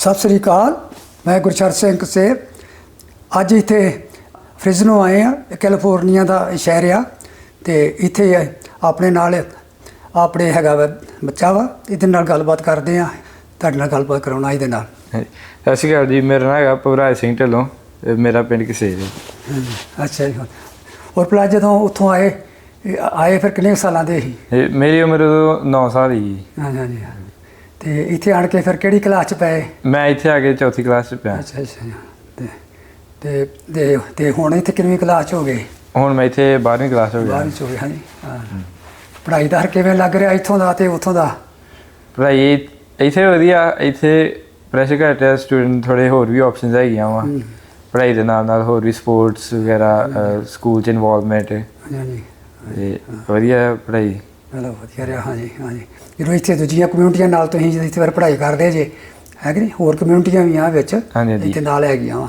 ਸਤਿ ਸ੍ਰੀ ਅਕਾਲ ਮੈਂ ਗੁਰਸ਼ਰ ਸਿੰਘ ਕਸੇਰ ਅੱਜ ਇੱਥੇ ਫ੍ਰਿਜ਼ਨੋ ਆਏ ਆ ਕੈਲੀਫੋਰਨੀਆ ਦਾ ਸ਼ਹਿਰ ਆ ਤੇ ਇੱਥੇ ਆਪਣੇ ਨਾਲ ਆਪਣੇ ਹੈਗਾ ਬੱਚਾ ਵਾ ਇਹਦੇ ਨਾਲ ਗੱਲਬਾਤ ਕਰਦੇ ਆ ਤੁਹਾਡੇ ਨਾਲ ਗੱਲਬਾਤ ਕਰਾਉਣਾ ਇਹਦੇ ਨਾਲ। ਸਤਿ ਸ਼੍ਰੀ ਅਕਾਲ ਜੀ ਮੇਰਾ ਨਾਮ ਹੈਗਾ ਭਵਰਾਜ ਸਿੰਘ ਢਿੱਲੋਂ ਮੇਰਾ ਪਿੰਡ ਕਸੇਰ ਹੈ। ਅੱਛਾ ਜੀ। ਔਰ ਪਲਾ ਜਦੋਂ ਉੱਥੋਂ ਆਏ ਆਏ ਫਿਰ ਕਿੰਨੇ ਸਾਲਾਂ ਦੇ ਸੀ? ਮੇਰੀ ਉਮਰ ਉਦੋਂ 9 ਸਾਲ ਦੀ ਸੀ। ਹਾਂਜੀ ਹਾਂਜੀ। ਤੇ ਇੱਥੇ ਆਣ ਕੇ ਫਿਰ ਕਿਹੜੀ ਕਲਾਸ ਚ ਪਏ? ਮੈਂ ਇੱਥੇ ਆ ਕੇ ਚੌਥੀ ਕਲਾਸ 'ਚ ਪਿਆ। ਅੱਛਾ ਅੱਛਾ। ਤੇ ਤੇ ਤੇ ਤੇ ਹੁਣ ਇੱਥੇ ਕਿੰਨਵੀਂ ਕਲਾਸ ਚ ਹੋ ਗਏ? ਹੁਣ ਮੈਂ ਇੱਥੇ 12ਵੀਂ ਕਲਾਸ ਹੋ ਗਿਆ। ਬਾਹਰ ਚ ਹੋ ਗਏ ਹਾਂਜੀ। ਹਾਂ। ਪੜ੍ਹਾਈ ਦਾ ਕਿਵੇਂ ਲੱਗ ਰਿਹਾ ਇੱਥੋਂ ਦਾ ਤੇ ਉੱਥੋਂ ਦਾ? ਪੜ੍ਹਾਈ ਇੱਥੇ ਵਧੀਆ ਇੱਥੇ ਪ੍ਰੈਸ਼ਰ ਘੱਟ ਹੈ ਸਟੂਡੈਂਟ ਥੋੜੇ ਹੋਰ ਵੀ ਆਪਸ਼ਨਸ ਹੈਗੀਆਂ ਵਾ। ਪੜ੍ਹਾਈ ਦੇ ਨਾਲ ਨਾਲ ਹੋਰ ਵੀ ਸਪੋਰਟਸ ਵਗੈਰਾ ਸਕੂਲ 'ਚ ਇਨਵੋਲਵਮੈਂਟ ਹਾਂਜੀ ਹਾਂਜੀ। ਵਧੀਆ ਹੈ ਪੜ੍ਹਾਈ। ਚਲੋ ਵਧੀਆ ਰਿਹਾ ਹਾਂਜੀ ਹਾਂਜੀ। ਜਦੋਂ ਇੱਥੇ ਦੂਜੀਆਂ ਕਮਿਊਨਿਟੀਆਂ ਨਾਲ ਤੁਸੀਂ ਜਦੋਂ ਇੱਥੇ ਫਿਰ ਪੜ੍ਹਾਈ ਕਰਦੇ ਜੇ ਹੈ ਕਿ ਨਹੀਂ? ਹੋਰ ਕਮਿਊਨਿਟੀਆਂ ਵੀ ਆ ਵਿੱਚ ਹਾਂਜੀ, ਹਾਂਜੀ। ਇੱਥੇ ਨਾਲ ਹੈਗੀਆਂ ਵਾ।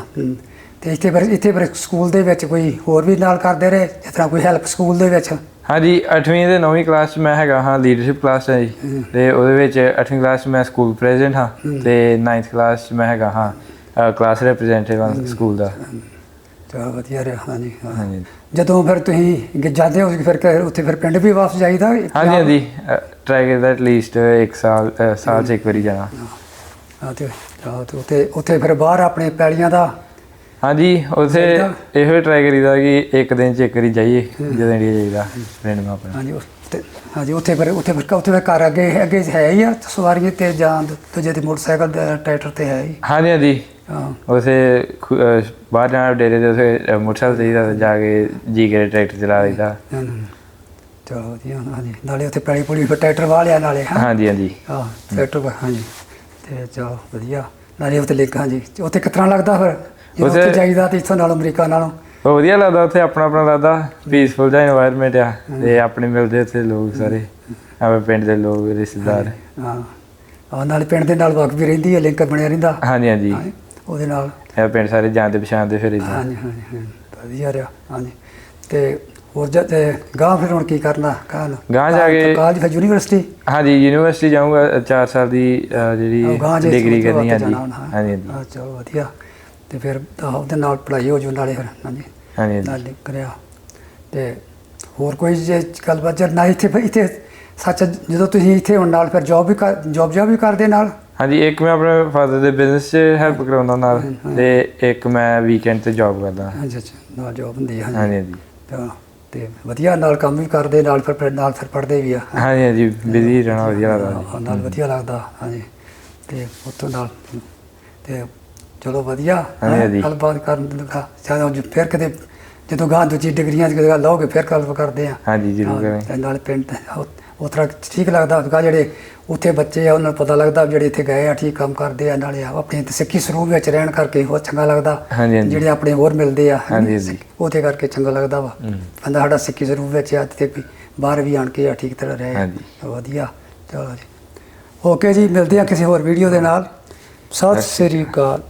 ਤੇ ਇੱਥੇ ਫਿਰ ਇੱਥੇ ਫਿਰ ਸਕੂਲ ਦੇ ਵਿੱਚ ਕੋਈ ਹੋਰ ਵੀ ਨਾਲ ਕਰਦੇ ਰਹੇ? ਜਿਸ ਤਰ੍ਹਾਂ ਕੋਈ ਹੈਲਪ ਸਕੂਲ ਦੇ ਵਿੱਚ? ਹਾਂਜੀ 8ਵੀਂ ਤੇ 9ਵੀਂ ਕਲਾਸ 'ਚ ਮੈਂ ਹੈਗਾ ਹਾਂ ਲੀਡਰਸ਼ਿਪ ਕਲਾਸ ਹੈ ਜੀ। ਤੇ ਉਹਦੇ ਵਿੱਚ 8ਵੀਂ ਕਲਾਸ 'ਚ ਮੈਂ ਸਕੂਲ ਪ੍ਰੈਜ਼ੀਡੈਂਟ ਹਾਂ ਤੇ 9th ਕਲਾਸ 'ਚ ਮੈਂ ਹੈਗਾ ਹਾਂ ਕਲਾਸ ਰਿਪਰੈਜ਼ੈਂਟੇਟਿਵ ਹਾਂ ਸਕੂਲ ਦਾ। ਚਲੋ ਵਧੀਆ ਰਿਹਾ ਹਾਂਜੀ ਹਾਂ। ਹਾਂਜੀ। ਜਦੋਂ ਫਿਰ ਤੁਸੀਂ ਗ- ਜਾਂਦੇ ਹੋ ਫਿਰ ਕਿ ਉੱਥੇ ਫਿਰ ਪਿੰਡ ਵੀ ਵਾਪਸ ਜਾਈਦਾ? ਹਾਂਜੀ ਹਾਂਜੀ। ਟਰਾਈ ਕਰਦਾ ਐਟ ਲੀਸਟ ਇੱਕ ਸਾਲ ਅ, ਸਾਲ 'ਚ ਇੱਕ ਵਾਰੀ ਜਾਣਾ। ਹਾਂ। ਤੇ ਹਾਂ ਤੇ ਉੱਥੇ ਉੱਥੇ ਫਿਰ ਬਾਹਰ ਆਪਣੇ ਪੈਲੀਆਂ ਦਾ ਹਾਂਜੀ ਉਥੇ ਏਦਾਂ? ਇਹੋ ਟਰਾਈ ਕਰੀਦਾ ਕਿ ਇੱਕ ਦਿਨ 'ਚ ਇੱਕ ਵਾਰੀ ਜਾਈਏ ਜਦੋਂ ਇੰਡੀਆ ਜਾਈਦਾ ਫਰੈਂਡ ਨਾਲ ਆਪਣੇ। ਹਾਂਜੀ ਉਸ- ਤੇ ਹਾਂਜੀ ਉੱਥੇ ਫਿਰ ਉੱਥੇ ਫਿਰ ਉੱਥੇ ਫਿਰ ਘਰ ਅੱਗੇ ਅੱਗੇ ਹੈ ਹੀ ਆ ਸਵਾਰੀਆਂ ਤੇ ਜਾਂ ਦੂਜੇ ਤੇ ਮੋਟਰਸਾਈਕਲ ਤੇ ਟਰੈਕਟਰ ਤੇ ਹੈ ਹੀ? ਹਾਂਜੀ ਹਾਂਜੀ। ਉਸੇ ਬਾਹਰ ਜਾਣਾ ਡੇਰੇ ਦੇ ਉਸੇ ਮੋਟਰਸਾਈਕਲ ਚਾਹੀਦਾ ਜਾ ਕੇ ਜੀ ਕੇ ਟਰੈਕਟਰ ਚਲਾ ਲਈਦਾ। ਚਲੋ ਵਧੀਆ ਹਾਂਜੀ। ਨਾਲੇ ਉੱਥੇ ਪੈਲੀ ਪੁਲੀ ਟਰੈਕਟਰ ਵਾਹ ਲਿਆ ਨਾਲੇ ਹਾਂਜੀ ਹਾਂਜੀ। ਹਾਂ ਟਰੈਕਟਰ ਹਾਂਜੀ। ਤੇ ਚਲੋ ਵਧੀਆ। ਨਾਲੇ ਉੱਥੇ ਲਿਖ ਹਾਂਜੀ। ਉੱਥੇ ਕਿਤਨਾ ਲੱਗਦਾ ਫਿਰ? ਉੱਥੇ ਚਾਹੀਦਾ ਤੇ ਇੱਥੋਂ ਨਾਲ ਅਮਰੀਕਾ ਨਾਲੋਂ? ਉਹ ਵਧੀਆ ਲੱਗਦਾ ਉੱਥੇ ਆਪਣਾ ਆਪਣਾ ਲੱਗਦਾ। ਪੀਸਫੁਲ ਜਿਹਾ এনवायरमेंट ਆ। ਤੇ ਆਪਣੇ ਮਿਲਦੇ ਉੱਥੇ ਲੋਕ ਸਾਰੇ। ਆਪਣੇ ਪਿੰਡ ਦੇ ਲੋਕ ਰਿਸ਼ਤੇਦਾਰ। ਹਾਂ। ਆ ਨਾਲੇ ਪਿੰਡ ਦੇ ਨਾਲ ਵਾਕਫੀ ਰਹਿੰਦੀ ਹੈ ਲਿੰਕ ਬਣਿਆ ਰਹਿੰਦਾ। ਹਾਂਜੀ ਹਾਂਜੀ। ਉਹਦੇ ਨਾਲ। ਇਹ ਪਿੰਡ ਸਾਰੇ ਜਾਣਦੇ ਪਛਾਣਦੇ ਫਿਰ ਏਦਾਂ ਹਾਂਜੀ ਹਾਂਜੀ ਹਾਂਜੀ। ਵਧੀਆ ਰਿਹਾ ਹਾਂਜੀ। ਤੇ ਹੋਰ ਜਦ ਤੇ ਗਾਂ ਫਿਰ ਹੁਣ ਕੀ ਕਰਨਾ? ਕਾਲ ਗਾਂਹ ਜਾ ਕੇ- ਕਾਲਜ ਫਿਰ ਯੂਨੀਵਰਸਿਟੀ? ਹਾਂਜੀ ਯੂਨੀਵਰਸਿਟੀ ਜਾਊਂਗਾ 4 ਸਾਲ ਦੀ ਜਿਹੜੀ ਗਾਂ ਜੇ ਡਿਗਰੀ ਕਰਨੀ ਹਾਂ। ਹਾਂਜੀ ਹਾਂਜੀ। ਹਾਂ ਚਲੋ ਵਧੀਆ। ਤੇ ਫਿਰ ਉਹਦੇ ਨਾਲ ਪੜ੍ਹਾਈ ਹੋ ਜੂ ਨਾਲੇ ਫਿਰ ਹਾਂਜੀ। ਹਾਂਜੀ। ਨਾਲ ਕਰਿਆ ਤੇ ਹੋਰ ਕੋਈ ਜੇ ਗੱਲਬਾਤ ਜਦ ਨਾ ਇੱਥੇ ਇੱਥੇ ਸੱਚ ਜਦੋਂ ਤੁਸੀਂ ਇੱਥੇ ਹੁਣ ਨਾਲ ਫਿਰ ਜੌਬ ਵੀ ਜੌਬ ਜੌਬ ਵੀ ਕਰਦੇ ਨਾਲ? ਹਾਂਜੀ ਇੱਕ ਮੈਂ ਆਪਣੇ ਫਾਦਰ ਦੇ ਬਿਜ਼ਨਸ 'ਚ ਹੈਲਪ ਕਰਾਉਂਦਾ ਨਾਲ ਤੇ ਇੱਕ ਮੈਂ ਵੀਕਐਂਡ ਤੇ ਜੌਬ ਕਰਦਾ। ਅੱਛਾ ਅੱਛਾ ਨਾਲ ਜੌਬ ਹੁੰਦੀ ਹੈ ਹਾਂਜੀ। ਹਾਂਜੀ ਤਾਂ ਤੇ ਵਧੀਆ ਨਾਲ ਕੰਮ ਵੀ ਕਰਦੇ ਨਾਲ ਫਿਰ ਫਿਰ ਨਾਲ ਫਿਰ ਪੜ੍ਹਦੇ ਵੀ ਆ। ਹਾਂਜੀ ਹਾਂਜੀ ਬਿਜ਼ੀ ਰਹਿਣਾ ਵਧੀਆ ਲੱਗਦਾ। ਜੀ ਹਾਂ, ਨਾਲ ਵਧੀਆ ਲੱਗਦਾ ਹਾਂਜੀ। ਤੇ ਉੱਥੋਂ ਨਾਲ ਤੇ ਚਲੋ ਵਧੀਆ। ਗੱਲਬਾਤ ਕਰਨ ਲੱਗਾ ਜਦੋਂ ਫਿਰ ਕਦੇ ਜਦੋਂ ਗਾਂ ਦੂਜੀ ਡਿਗਰੀਆਂ ਦੀ ਗੱਲ ਲਓਗੇ ਫਿਰ ਗੱਲ ਕਰਦੇ ਆ। ਹਾਂਜੀ ਜ਼ਰੂਰ ਕਰਾਂਗੇ। ਨਾਲ ਪਿੰਡ ਉਹ ਤਰ੍ਹਾਂ ਠੀਕ ਲੱਗਦਾ ਗਾ ਜਿਹੜੇ ਉੱਥੇ ਬੱਚੇ ਆ ਉਹਨਾਂ ਨੂੰ ਪਤਾ ਲੱਗਦਾ ਜਿਹੜੇ ਇੱਥੇ ਗਏ ਆ ਠੀਕ ਕੰਮ ਕਰਦੇ ਆ ਨਾਲੇ ਆ ਆਪਣੇ ਸਿੱਖੀ ਸਰੂਪ ਵਿੱਚ ਰਹਿਣ ਕਰਕੇ ਹੋਰ ਚੰਗਾ ਲੱਗਦਾ। ਹਾਂਜੀ, ਹਾਂਜੀ। ਜਿਹੜੇ ਆਪਣੇ ਹੋਰ ਮਿਲਦੇ ਆ ਹਾਂਜੀ। ਉਹਦੇ ਕਰਕੇ ਚੰਗਾ ਲੱਗਦਾ ਵਾ। ਬੰਦਾ ਸਾਡਾ ਸਿੱਖੀ ਸਰੂਪ ਵਿੱਚ ਆ ਤੇ ਬਾਹਰ ਵੀ ਆਣ ਕੇ ਆ ਠੀਕ ਤਰ੍ਹਾਂ ਰਹੇ ਹਾਂਜੀ। ਵਧੀਆ। ਚਲੋ ਜੀ। ਓਕੇ ਜੀ ਮਿਲਦੇ ਆ ਕਿਸੇ ਹੋਰ ਵੀਡੀਓ ਦੇ ਨਾਲ। ਸਤਿ ਸ੍ਰੀ ਅਕਾਲ।